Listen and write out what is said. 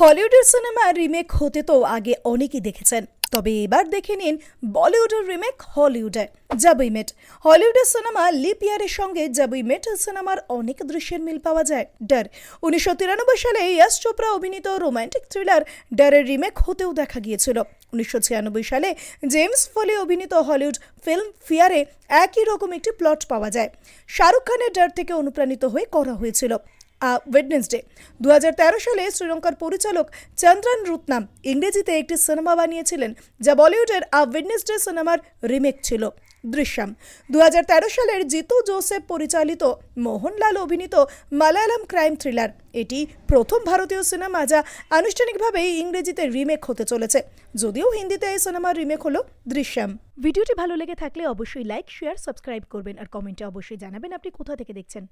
হলিউডের cinema remake হতে তো আগে অনেকেই দেখেছেন। তবে এবার দেখে নিন বলিউডের রিমেক হলিউডে। জাবুই মেট। হলিউডের সিনেমা লিপ ইয়ারের সঙ্গে জাবুই মেট সিনেমার অনেক দৃশ্যের মিল পাওয়া যায়। ডার। উনিশশো তিরানব্বই সালে ইয়াস চোপড়া অভিনীত রোমান্টিক থ্রিলার ডারের রিমেক হতেও দেখা গিয়েছিল। উনিশশো ছিয়ানব্বই সালে জেমস ফলে অভিনীত হলিউড ফিল্ম ফিয়ারে একই রকম একটি প্লট পাওয়া যায়। শাহরুখ খানের ডার থেকে অনুপ্রাণিত হয়ে করা হয়েছিল। ওয়েডনেসডে দু সালে শ্রীলঙ্কার পরিচালক চন্দ্রন রুতনাম ইংরেজিতে একটি সিনেমা বানিয়েছিলেন, যা বলিউডের আ ওয়েডনেসডে সিনেমার রিমেক ছিল। দৃশ্যম। দু হাজার তেরো সালের জিতু জোসেফ পরিচালিত মোহনলাল অভিনীত মালায়ালাম ক্রাইম থ্রিলার, এটি প্রথম ভারতীয় সিনেমা যা আনুষ্ঠানিকভাবে ইংরেজিতে রিমেক হতে চলেছে। যদিও হিন্দিতে এই সিনেমার রিমেক হলো দৃশ্যম। ভিডিওটি ভালো লেগে থাকলে অবশ্যই লাইক, শেয়ার, সাবস্ক্রাইব করবেন আর কমেন্টে অবশ্যই জানাবেন আপনি কোথা থেকে দেখছেন।